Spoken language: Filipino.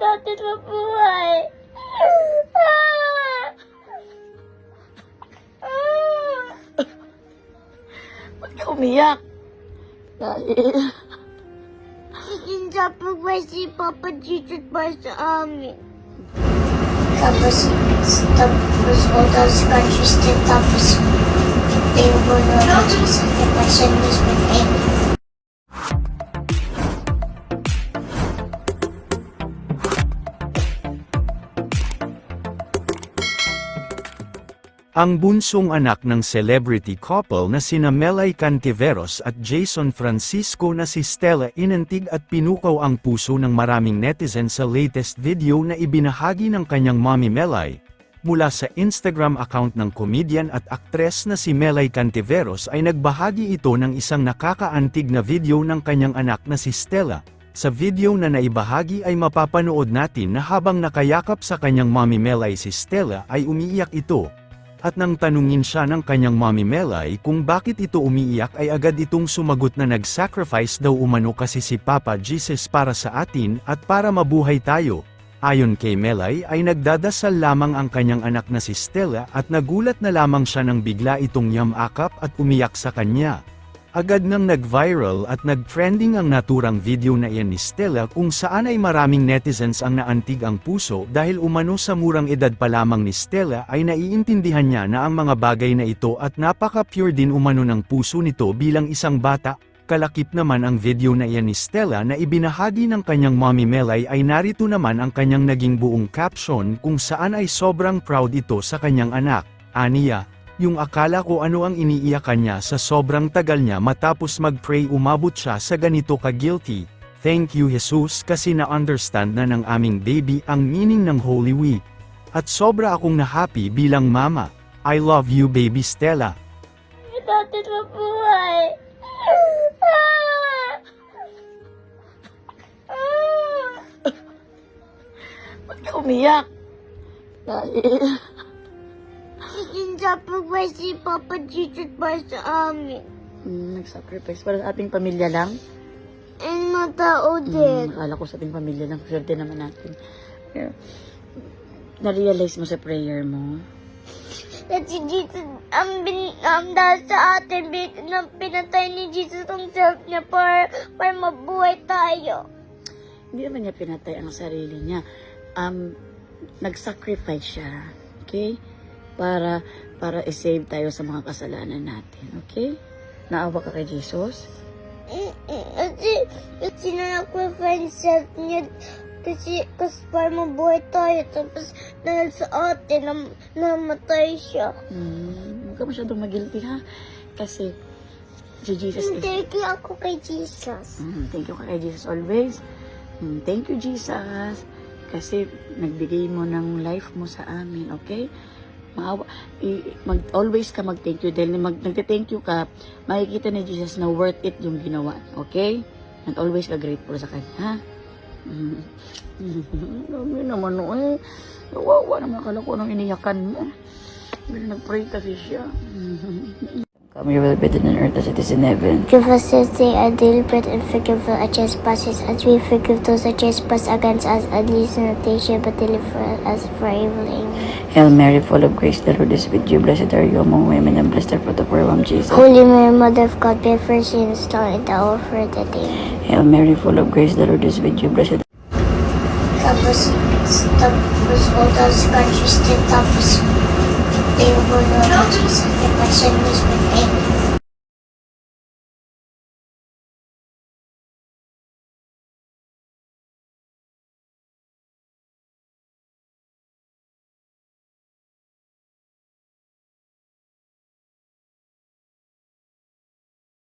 natin mabuhay. Ah! Ah! Ba't ka umiyak? Dahil... Sinasapag ba si Papa Jesus ba sa amin? Tapos, tapos all those countries din, tapos they were not Jesus, the person was with Ang bunsong anak ng celebrity couple na sina Melay Cantiveros at Jason Francisco na si Stella inantig at pinukaw ang puso ng maraming netizen sa latest video na ibinahagi ng kanyang mommy Melay. Mula sa Instagram account ng comedian at aktres na si Melay Cantiveros ay nagbahagi ito ng isang nakakaantig na video ng kanyang anak na si Stella. Sa video na naibahagi ay mapapanood natin na habang nakayakap sa kanyang mommy Melay si Stella ay umiiyak ito. At nang tanungin siya ng kanyang mommy Melay kung bakit ito umiiyak ay agad itong sumagot na nag-sacrifice daw umano kasi si Papa Jesus para sa atin at para mabuhay tayo. Ayon kay Melay ay nagdadasal lamang ang kanyang anak na si Stella at nagulat na lamang siya nang bigla itong yamakap at umiyak sa kanya. Agad nang nag-viral at nag-trending ang naturang video na iyan ni Stella kung saan ay maraming netizens ang naantig ang puso dahil umano sa murang edad pa lamang ni Stella ay naiintindihan niya na ang mga bagay na ito at napaka-pure din umano ng puso nito bilang isang bata. Kalakip naman ang video na iyan ni Stella na ibinahagi ng kanyang mommy Melay ay narito naman ang kanyang naging buong caption kung saan ay sobrang proud ito sa kanyang anak. Aniya, yung akala ko ano ang iniiyakan niya sa sobrang tagal niya matapos mag-pray umabot siya sa ganito ka-guilty. Thank you Jesus kasi na-understand na ng aming baby ang meaning ng Holy Week. At sobra akong na-happy bilang mama. I love you baby Stella. mabuhay. Ah! Ah! Ba't ka umiyak? Dahil... Ba si Papa Jesus ba sa amin? Hmm, nag-sacrifice para sa ating pamilya lang. And mga tao din. Hmm, akala ko sa ating pamilya lang. Swerte naman natin. Pero, na-realize mo sa prayer mo? At si Jesus, ang, bin, ang dahil sa atin, bin, na pinatay ni Jesus ang self niya para, para mabuhay tayo. Hindi naman niya pinatay ang sarili niya. Um, nag-sacrifice siya. Okay? Para, para i-save tayo sa mga kasalanan natin. Okay? Naawa ka kay Jesus? Kasi, kasi na-sacrifice self niya. Kasi, kasi para mabuhay tayo. Tapos, dahil sa atin, nam, namatay siya. Hmm, huwag ka masyadong mag-guilty ha. Kasi, si Jesus is... Thank you ako kay Jesus. Mm, thank you kay Jesus always. Mm, thank you, Jesus. Kasi nagbigay mo ng life mo sa amin, okay? Maawa, i, mag, always ka mag-thank you. Dahil mag, nagte-thank you ka, makikita ni Jesus na worth it yung ginawa. Okay? And always ka grateful sa Kanya, ha? Mm. Dami naman, no, eh. Nawawa naman akala ko iniyakan mo. Nag-pray kasi siya. Come your will be done on earth as it is in heaven. Give us this day our daily bread and forgive us our trespasses as we forgive those who trespass against us and lead us into temptation but deliver us from evil. Amen. Hail Mary, full of grace, the Lord is with you. Blessed are you among women, and blessed the fruit of your womb, Jesus. Holy Mary, Mother of God, pray for sinners now and at the hour of our death. Amen. Hail Mary, full of grace, the Lord is with you. Blessed Tapos, tapos all those countries tapos they were not Jesus, the person was with him.